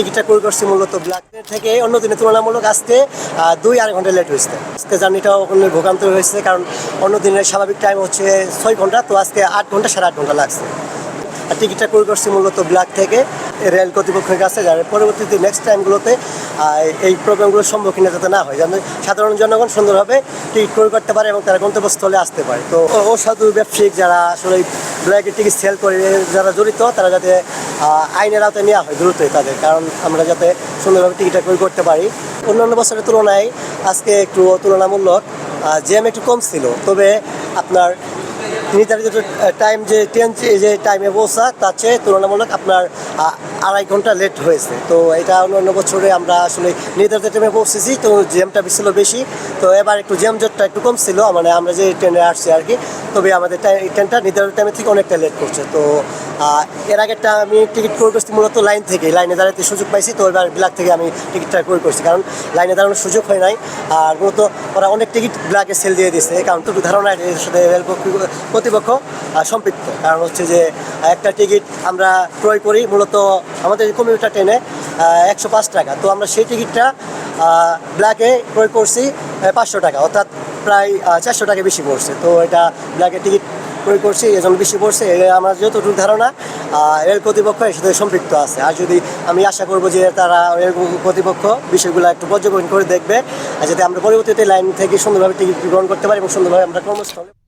টিকিটটা ক্রয় করছি মূলত ব্ল্যাক থেকে অন্য দিনের তুলনামূলক আজকে দুই আড়াই ঘণ্টা লেট হয়েছে। আজকে জার্নিটাও অন্য ভোগান্ত হয়েছে কারণ অন্য দিনের স্বাভাবিক টাইম হচ্ছে ছয় ঘণ্টা, তো আজকে আট ঘণ্টা, সাড়ে আট ঘণ্টা লাগছে। আর টিকিটটা ক্রয় করছি মূলত ব্ল্যাক থেকে রেল কর্তৃপক্ষের কাছে, যার পরবর্তীতে নেক্সট টাইমগুলোতে এই প্রবলেমগুলোর সম্মুখীন যাতে না হয়। যেন সাধারণ জনগণ সুন্দরভাবে টিকিট ক্রয় করতে পারে এবং তারা গন্তব্যস্থলে আসতে পারে। তো অসাধু ব্যবসায়িক যারা আসলে ব্ল্যাকের টিকিট সেল করে, যারা জড়িত, তারা যাতে আইনের আওতায় নেওয়া হয় দ্রুতই তাদের, কারণ আমরা যাতে সুন্দরভাবে টিকিটটা ক্রয় করতে পারি। অন্যান্য বছরের তুলনায় আজকে একটু তুলনামূলক জ্যাম একটু কম ছিল। তবে আপনার নির্ধারিত টাইম যে ট্রেন যে টাইমে পৌঁছা, তার চেয়ে তুলনামূলক আপনার আড়াই ঘণ্টা লেট হয়েছে। তো এটা অন্যান্য বছরে আমরা আসলে নির্ধারিত টাইমে পৌঁছেছি, তো জ্যামটা ছিল বেশি। তো এবার একটু জ্যাম জটটা একটু কম ছিল মানে আমরা যে ট্রেনে আসছি আর কি, তবে আমাদের ট্রেনটা নির্ধারিত টাইমের থেকে অনেকটা লেট করছে। তো এর আগেরটা আমি টিকিট ক্রয় করছি মূলত লাইন থেকে, লাইনে দাঁড়াতে সুযোগ পাইছি, তো এবার ব্ল্যাক থেকে আমি টিকিটটা ক্রয় করছি, কারণ লাইনে দাঁড়ানোর সুযোগ হয় নাই। আর মূলত ওরা অনেক টিকিট ব্ল্যাকে সেল দিয়ে দিয়েছে কারণ তো ধারণা এর সাথে রেল কর্তৃপক্ষ সম্পৃক্ত। কারণ হচ্ছে যে, একটা টিকিট আমরা ক্রয় করি মূলত আমাদের কমিউটার ট্রেনে একশো পাঁচ টাকা। তো আমরা সেই টিকিটটা ব্ল্যাকে ক্রয় করছি পাঁচশো টাকা, অর্থাৎ প্রায় চারশো টাকা বেশি পড়ছে। তো এটা ব্ল্যাকের টিকিট ক্রয় করছি এজন্য বেশি পড়ছে আমার যতটুকু ধারণা রেল কর্তৃপক্ষ এর সাথে সম্পৃক্ত আছে। আর যদি আমি আশা করব যে তারা রেল কর্তৃপক্ষ বিষয়গুলো একটু পর্যবেক্ষণ করে দেখবে যাতে আমরা পরবর্তীতে লাইন থেকে সুন্দরভাবে টিকিট গ্রহণ করতে পারি এবং সুন্দরভাবে আমরা কর্মস্থলে